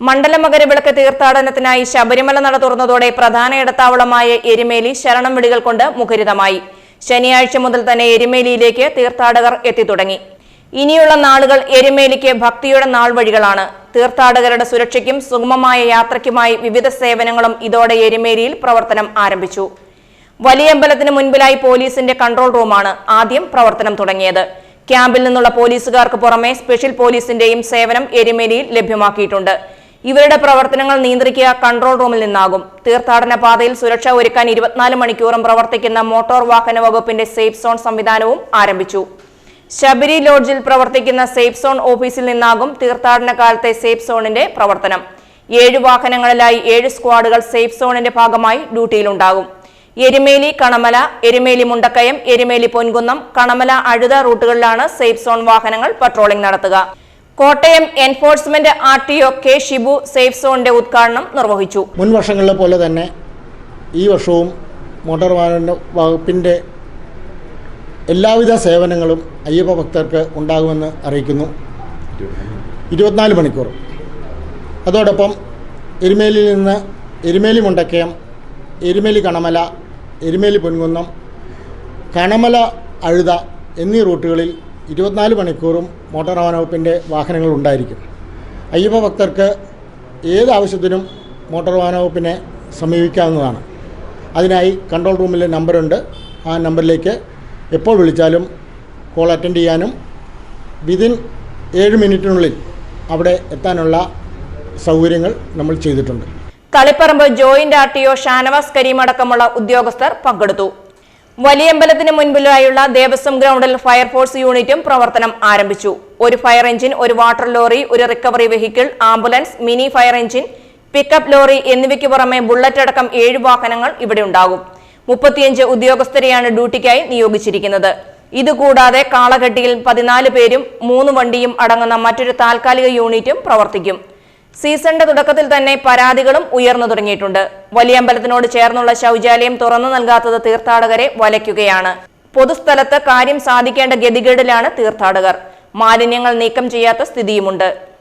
മണ്ഡലമകരവിളക്ക് തീർത്ഥാടനത്തിനായി ശബരിമല നട തുറന്നതോടെ പ്രധാന ഇടത്താവളമായ എരുമേലി ശരണം വിളികൾ കൊണ്ട് മുഖരിതമായി. ശനിയാഴ്ച മുതൽ തന്നെ എരുമേലിയിലേക്ക് തീർത്ഥാടകർ എത്തിത്തുടങ്ങി. ഇനിയുള്ള നാളുകൾ എരുമേലിക്ക് ഭക്തിയുടെ നാൾ വഴികളാണ് തീർത്ഥാടകരുടെ സുരക്ഷയ്ക്കും സുഗമമായ യാത്രയ്ക്കുമായി വിവിധ സേവനങ്ങളും ഇതോടെ എരുമേലിയിൽ പ്രവർത്തനം ആരംഭിച്ചു. വലിയമ്പലത്തിന് മുൻപിലായി പോലീസിന്റെ കൺട്രോൾ റൂമാണ് ആദ്യം പ്രവർത്തനം തുടങ്ങിയത്. ക്യാമ്പിൽ നിന്നുള്ള പോലീസുകാർക്ക് പുറമെ സ്പെഷ്യൽ പോലീസിന്റെയും സേവനം എരുമേലിയിൽ ലഭ്യമാക്കിയിട്ടുണ്ട്. ഇവരുടെ പ്രവർത്തനങ്ങൾ നിയന്ത്രിക്കുക കൺട്രോൾ റൂമിൽ നിന്നാകും. തീർത്ഥാടന പാതയിൽ സുരക്ഷ ഒരുക്കാൻ ഇരുപത്തിനാല് മണിക്കൂറും പ്രവർത്തിക്കുന്ന മോട്ടോർ വാഹന വകുപ്പിന്റെ സേഫ് സോൺ സംവിധാനവും ആരംഭിച്ചു. ശബരി ലോഡ്ജിൽ പ്രവർത്തിക്കുന്ന സേഫ് സോൺ ഓഫീസിൽ നിന്നാകും തീർത്ഥാടന കാലത്തെ സേഫ് സോണിന്റെ പ്രവർത്തനം. ഏഴ് വാഹനങ്ങളിലായി ഏഴ് സ്ക്വാഡുകൾ സേഫ് സോണിന്റെ ഭാഗമായി ഡ്യൂട്ടിയിലുണ്ടാകും. എരുമേലി കണമല എരുമേലി മുണ്ടക്കയം എരുമേലി പൊൻകുന്നം കണമല അഴുത റൂട്ടുകളിലാണ് സേഫ് സോൺ വാഹനങ്ങൾ പട്രോളിംഗ് നടത്തുക. Kottayam enforcement R T O K Shibu safe സോണിന്റെ ഉദ്ഘാടനം നിർവഹിച്ചു. മുൻ വർഷങ്ങളിലെ പോലെ തന്നെ ഈ വർഷവും മോട്ടോർ വാഹന വകുപ്പിന്റെ എല്ലാവിധ സേവനങ്ങളും അയ്യപ്പ ഭക്തർക്ക് ഉണ്ടാകുമെന്ന് അറിയിക്കുന്നു. ഇരുപത്തിനാല് മണിക്കൂർ. അതോടൊപ്പം എരുമേലിയിൽ നിന്ന് എരുമേലി മുണ്ടക്കയം എരുമേലി കണമല എരുമേലി പൊൻകുന്നം കണമല അഴുത എന്നീ റൂട്ടുകളിൽ ഇരുപത്തിനാല് മണിക്കൂറും മോട്ടോർ വാഹന വകുപ്പിന്റെ വാഹനങ്ങൾ ഉണ്ടായിരിക്കും. അയ്യപ്പ ഭക്തർക്ക് ഏത് ആവശ്യത്തിനും മോട്ടോർ വാഹന വകുപ്പിനെ സമീപിക്കാവുന്നതാണ്. അതിനായി കൺട്രോൾ റൂമിൽ നമ്പറുണ്ട്. ആ നമ്പറിലേക്ക് എപ്പോൾ വിളിച്ചാലും കോൾ അറ്റൻഡ് ചെയ്യാനും വിതിൻ ഏഴ് മിനിറ്റിനുള്ളിൽ അവിടെ എത്താനുള്ള സൗകര്യങ്ങൾ നമ്മൾ ചെയ്തിട്ടുണ്ട്. Taliparamba joint R T O Shanavas Kareem അടക്കമുള്ള ഉദ്യോഗസ്ഥർ പങ്കെടുത്തു. വലിയമ്പലത്തിന് മുൻപിലായുള്ള ദേവസ്വം ഗ്രൗണ്ടിൽ ഫയർഫോഴ്സ് യൂണിറ്റും പ്രവർത്തനം ആരംഭിച്ചു. ഒരു ഫയർ എഞ്ചിൻ ഒരു വാട്ടർ ലോറി ഒരു recovery vehicle ambulance mini fire engine pickup lorry എന്നിവയ്ക്ക് പുറമെ ബുള്ളറ്റ് അടക്കം ഏഴ് വാഹനങ്ങൾ ഇവിടെ ഉണ്ടാകും. മുപ്പത്തിയഞ്ച് ഉദ്യോഗസ്ഥരെയാണ് ഡ്യൂട്ടിക്കായി നിയോഗിച്ചിരിക്കുന്നത്. ഇതുകൂടാതെ കാളകെട്ടിയിൽ പതിനാല് പേരും മൂന്ന് വണ്ടിയും അടങ്ങുന്ന മറ്റൊരു താൽക്കാലിക യൂണിറ്റും പ്രവർത്തിക്കും. സീസണിന്റെ തുടക്കത്തിൽ തന്നെ പരാതികളും ഉയർന്നു തുടങ്ങിയിട്ടുണ്ട്. വലിയമ്പലത്തിനോട് ചേർന്നുള്ള ശൗചാലയം തുറന്നു നൽകാത്തത് തീർത്ഥാടകരെ വലയ്ക്കുകയാണ്. പൊതുസ്ഥലത്ത് കാര്യം സാധിക്കേണ്ട ഗതികേടിലാണ് തീർത്ഥാടകർ. മാലിന്യങ്ങൾ നീക്കം ചെയ്യാത്ത സ്ഥിതിയുമുണ്ട്.